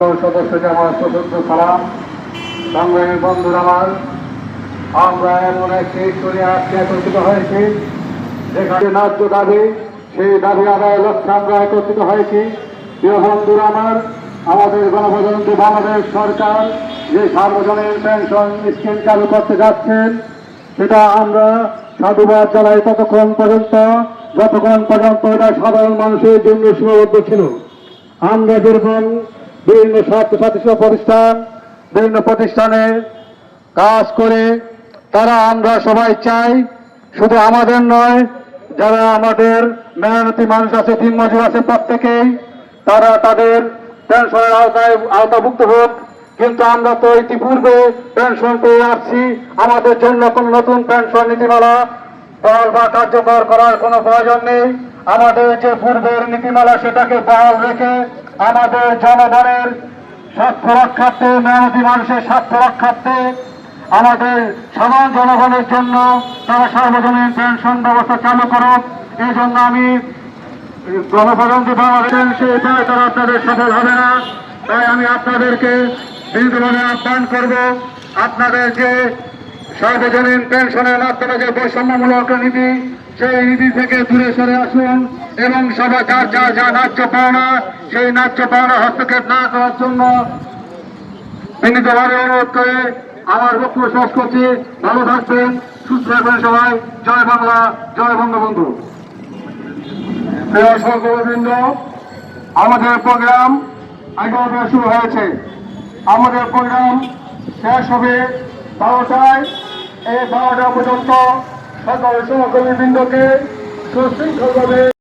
সদস্যকে আমার চতুর্থ সালাম। সংগ্রামী বন্ধুরা আমার আমরা আজকে একত্রিত হয়েছি। সেই আমরা একত্রিত হয়েছি। আমার, আমাদের গণপ্রজাতন্ত্রী বাংলাদেশ সরকার যে সার্বজনীন পেনশন স্কিম চালু করতে যাচ্ছেন সেটা আমরা সাধুবাদ জানাই ততক্ষণ পর্যন্ত। যতক্ষণ পর্যন্ত এটা সাধারণ মানুষের জন্য সীমাবদ্ধ ছিল। আমরা যেরকম বিভিন্ন স্বার্থ সাথী প্রতিষ্ঠান, বিভিন্ন প্রতিষ্ঠানে কাজ করে তারা আমরা সবাই চাই, শুধু আমাদের নয়, যারা আমাদের মেহনতি মানুষ আছে দিনমজুর আছে প্রত্যেকেই, তারা তাদের পেনশনের আওতায় আওতাভুক্ত হোক। কিন্তু আমরা তো ইতিপূর্বে পেনশন পেয়ে আসছি, আমাদের জন্য কোনো নতুন পেনশন নীতিমালা বহাল বা কার্যকর করার কোনো প্রয়োজন নেই। আমাদের যে পূর্বের নীতিমালা, সেটাকে বহাল রেখে আমাদের জনগণের স্বার্থ রক্ষার্থে মেহনতি মানুষের স্বার্থ রক্ষার্থে আমাদের সাধারণ জনগণের জন্য তারা সার্বজনীন পেনশন ব্যবস্থা চালু করুক। এই জন্য আমি গণপ্রজাতন্ত্রী বাংলাদেশ সেই উপায় তারা আপনাদের সফল হবে না। তাই আমি আপনাদেরকে বিন্দুভাবে আহ্বান করব, আপনাদের যে সার্বজনীন পেনশনের মাধ্যমে যে বৈষম্যমূলক নীতি সেই নীতি থেকে দূরে সরে আসুন এবং সবাই যার যা যা ন্যায্য পাওনা, সেই ন্যায্য পাওনা হস্তক্ষেপ না করার জন্য বিনীতভাবে অনুরোধ করে আমার বক্তব্য শেষ করছি। ভালো থাকবেন, সুস্থ থাকবেন সবাই। জয় বাংলা, জয় বঙ্গবন্ধু। প্রিয় আমাদের প্রোগ্রাম এগারোটা শুরু হয়েছে। আমাদের প্রোগ্রাম শেষ হবে বারোটায়। এই বারোটা পর্যন্ত সকল সহকর্মীবৃন্দকে সুশৃঙ্খলভাবে